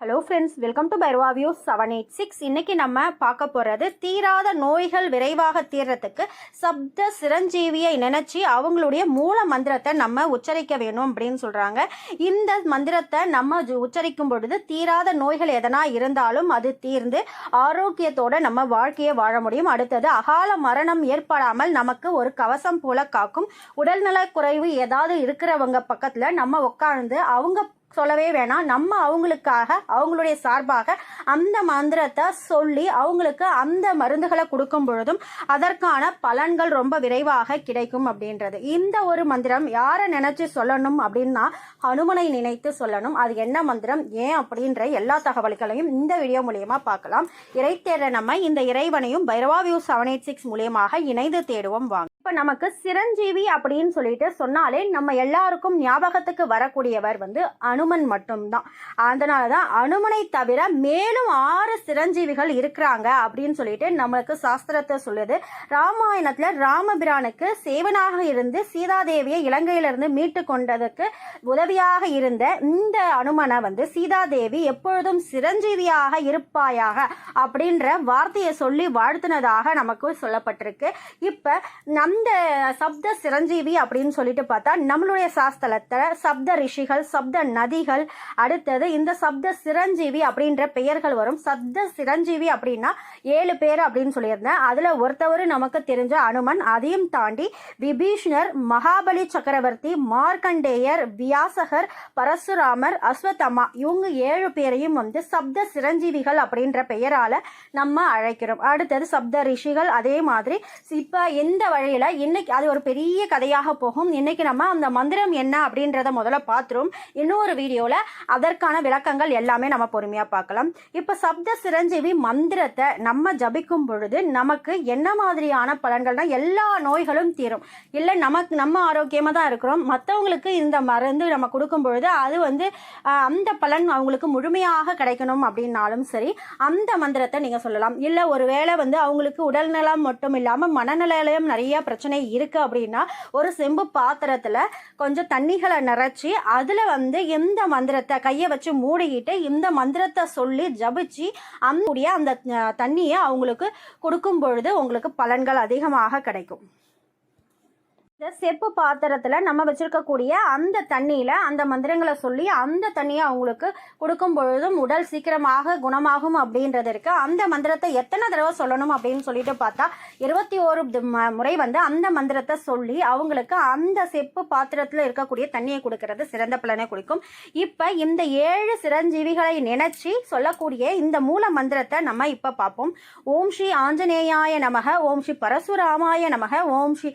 Hello friends welcome to Bhairava view seven eight six இன்னைக்கு நம்ம பார்க்க போகிறது தீராத நோய்கள் விரைவாக தீர்றதுக்கு சப்த சிரஞ்சீவியை நினச்சி அவங்களுடைய மூல மந்திரத்தை நம்ம உச்சரிக்க வேணும் அப்படின்னு சொல்கிறாங்க இந்த மந்திரத்தை நம்ம உச்சரிக்கும் பொழுது தீராத நோய்கள் எதனா இருந்தாலும் அது தீர்ந்து ஆரோக்கியத்தோட நம்ம வாழ்க்கையை வாழ முடியும். அடுத்தது அகால மரணம் ஏற்படாமல் நமக்கு ஒரு கவசம் போல காக்கும். உடல்நலக் குறைவு ஏதாவது இருக்கிறவங்க பக்கத்தில் நம்ம உட்கார்ந்து அவங்க சொல்லவே வேணாம். நம்ம அவங்களுக்காக அவங்களுடைய சார்பாக அந்த மந்திரத்தை சொல்லி அவங்களுக்கு அந்த மருந்துகளை கொடுக்கும் பொழுதும் அதற்கான பலன்கள் ரொம்ப விரைவாக கிடைக்கும் அப்படின்றது. இந்த ஒரு மந்திரம் யாரை நினைச்சு சொல்லணும் அப்படின்னா ஹனுமனை நினைத்து சொல்லணும். அது என்ன மந்திரம்? ஏன் அப்படின்ற எல்லா தகவல்களையும் இந்த வீடியோ மூலியமா பார்க்கலாம். இறை தேட நம்ம இந்த இறைவனையும் Bhairava view seven eight six மூலியமாக இணைந்து தேடுவோம். வாங்க. இப்போ நமக்கு சிரஞ்சீவி அப்படின்னு சொல்லிட்டு சொன்னாலே நம்ம எல்லாருக்கும் ஞாபகத்துக்கு வரக்கூடியவர் வந்து அனுமன் மட்டும்தான். அதனாலதான் அனுமனை தவிர மேலும் ஆறு சிரஞ்சீவிகள் இருக்கிறாங்க அப்படின்னு சொல்லிட்டு நமக்கு சாஸ்திரத்தை சொல்லுது. ராமாயணத்தில் ராமபிரானுக்கு சேவனாக இருந்து சீதாதேவியை இலங்கையிலிருந்து மீட்டு கொண்டதுக்கு உதவியாக இருந்த இந்த அனுமனை வந்து சீதாதேவி எப்பொழுதும் சிரஞ்சீவியாக இருப்பாயாக அப்படின்ற வார்த்தையை சொல்லி வாழ்த்தினதாக நமக்கு சொல்லப்பட்டிருக்கு. இப்போ நம் அந்த சப்த சிரஞ்சீவி அப்படின்னு சொல்லிட்டு பார்த்தா நம்மளுடைய சாஸ்தலத்தில் சப்த ரிஷிகள் சப்த நதிகள் அடுத்தது இந்த சப்த சிரஞ்சீவி அப்படின்ற பெயர்கள் வரும். சப்த சிரஞ்சீவி அப்படின்னா ஏழு பேர் அப்படின்னு சொல்லியிருந்தேன். அதில் ஒருத்தவர் நமக்கு தெரிஞ்ச அனுமன் அதையும் தாண்டி விபீஷ்ணர் மகாபலி சக்கரவர்த்தி மார்க்கண்டேயர் வியாசகர் பரசுராமர் அஸ்வத்தம்மா இவங்க ஏழு பேரையும் வந்து சப்த சிரஞ்சீவிகள் அப்படின்ற பெயரால் நம்ம அழைக்கிறோம். அடுத்தது சப்த ரிஷிகள் அதே மாதிரி. இப்போ எந்த வழியில இன்னைக்கு அது ஒரு பெரிய கதையாக போகும். இன்னைக்கு நம்ம அந்த மந்திரம் என்ன அப்படின்றத முதல்ல பார்த்துரும். இன்னொரு வீடியோவில் அதற்கான விளக்கங்கள் எல்லாமே நம்ம பொறுமையாக பார்க்கலாம். இப்போ சப்த சிரஞ்சீவி மந்திரத்தை நம்ம ஜபிக்கும் பொழுது நமக்கு என்ன மாதிரியான பலன்கள்னா எல்லா நோய்களும் தீரும். இல்லை நமக்கு நம்ம ஆரோக்கியமாக தான் இருக்கிறோம். மற்றவங்களுக்கு இந்த மருந்து நம்ம கொடுக்கும் பொழுது அது வந்து அந்த பலன் அவங்களுக்கு முழுமையாக கிடைக்கணும் அப்படின்னாலும் சரி அந்த மந்திரத்தை நீங்கள் சொல்லலாம். இல்லை ஒருவேளை வந்து அவங்களுக்கு உடல்நலம் மட்டும் இல்லாமல் மனநிலையிலையும் நிறைய பிரச்சனை இருக்குது அப்படின்னா ஒரு செம்பு பாத்திரத்தில் கொஞ்சம் தண்ணிகளை நிறச்சி அதில் வந்து இந்த மந்திரத்தை கையை வச்சு மூடிக்கிட்டு இந்த மந்திரத்தை சொல்லி ஜபிச்சு அந்த அந்த தண்ணியை அவங்களுக்கு கொடுக்கும் பொழுது உங்களுக்கு பலன்கள் அதிகமாக கிடைக்கும். இந்த செப்பு பாத்திரத்தில் நம்ம வச்சிருக்கக்கூடிய அந்த தண்ணியில் அந்த மந்திரங்களை சொல்லி அந்த தண்ணியை அவங்களுக்கு கொடுக்கும் பொழுதும் உடல் சீக்கிரமாக குணமாகும் அப்படின்றது இருக்கு. அந்த மந்திரத்தை எத்தனை தடவை சொல்லணும் அப்படின்னு சொல்லிட்டு பார்த்தா இருபத்தி ஓரு தி- ம- முறை வந்து அந்த மந்திரத்தை சொல்லி அவங்களுக்கு அந்த செப்பு பாத்திரத்தில் இருக்கக்கூடிய தண்ணியை கொடுக்கறது சிறந்த பலனை கொடுக்கும். இப்போ இந்த ஏழு சிரஞ்சீவிகளை நினைச்சு சொல்லக்கூடிய இந்த மூல மந்திரத்தை நம்ம இப்போ பார்ப்போம். ஓம் ஸ்ரீ ஆஞ்சநேயாய நமக ஓம் ஸ்ரீ பரசுராமாய நமக ஓம் ஸ்ரீ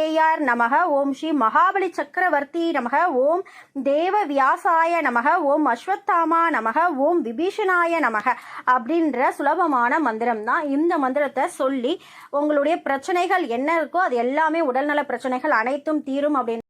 தேயார் நமக ஓம் ஸ்ரீ மகாபலி சக்கரவர்த்தி நமக ஓம் தேவ வியாசாய நமக ஓம் அஸ்வத்தாமா நமக ஓம் விபீஷணாய நமக அப்படின்ற சுலபமான மந்திரம் தான் இந்த மந்திரத்தை சொல்லி உங்களுடைய பிரச்சனைகள் என்ன இருக்கோ அது எல்லாமே உடல்நல பிரச்சனைகள் அனைத்தும் தீரும் அப்படின்னு